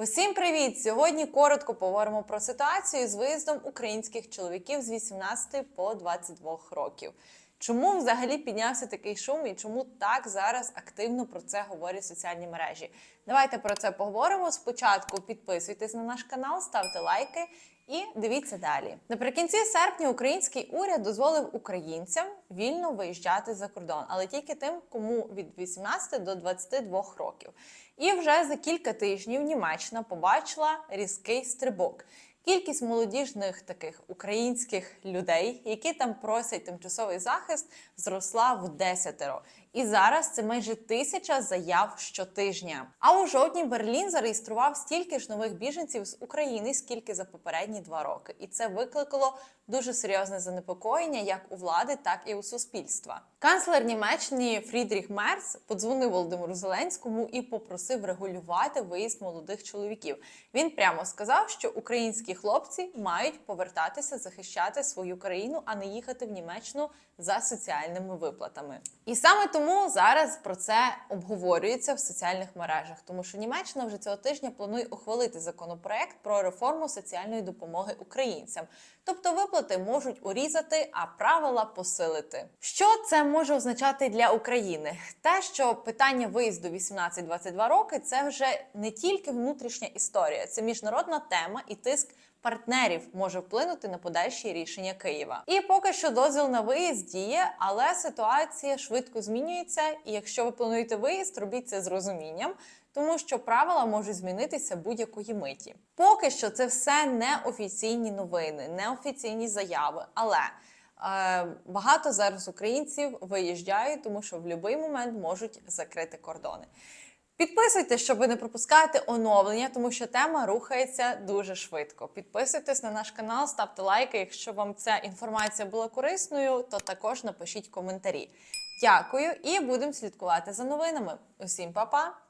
Усім привіт! Сьогодні коротко поговоримо про ситуацію з виїздом українських чоловіків з 18 по 22 років. Чому взагалі піднявся такий шум і чому так зараз активно про це говорять соціальні мережі? Давайте про це поговоримо. Спочатку підписуйтесь на наш канал, ставте лайки і дивіться далі. Наприкінці серпня український уряд дозволив українцям вільно виїжджати за кордон, але тільки тим, кому від 18 до 22 років. І вже за кілька тижнів Німеччина побачила різкий стрибок. Кількість молодіжних таких українських людей, які там просять тимчасовий захист, зросла в десятеро. І зараз це майже тисяча заяв щотижня. А у жовтні Берлін зареєстрував стільки ж нових біженців з України, скільки за попередні два роки. І це викликало дуже серйозне занепокоєння як у влади, так і у суспільства. Канцлер Німеччини Фрідріх Мерц подзвонив Володимиру Зеленському і попросив регулювати виїзд молодих чоловіків. Він прямо сказав, що українські хлопці мають повертатися захищати свою країну, а не їхати в Німеччину за соціальними виплатами. І саме тому зараз про це обговорюється в соціальних мережах, тому що Німеччина вже цього тижня планує ухвалити законопроект про реформу соціальної допомоги українцям. Тобто виплати можуть урізати, а правила посилити. Що це може означати для України? Те, що питання виїзду 18-22 роки це вже не тільки внутрішня історія, це міжнародна тема і тиск. Партнерів може вплинути на подальші рішення Києва. І поки що дозвіл на виїзд діє, але ситуація швидко змінюється. І якщо ви плануєте виїзд, робіть це з розумінням, тому що правила можуть змінитися будь-якої миті. Поки що це все не офіційні новини, не офіційні заяви, але е, багато зараз українців виїжджають, тому що в будь-який момент можуть закрити кордони. Підписуйтесь, щоб не пропускати оновлення, тому що тема рухається дуже швидко. Підписуйтесь на наш канал, ставте лайки. Якщо вам ця інформація була корисною, то також напишіть коментарі. Дякую і будемо слідкувати за новинами. Усім па-па!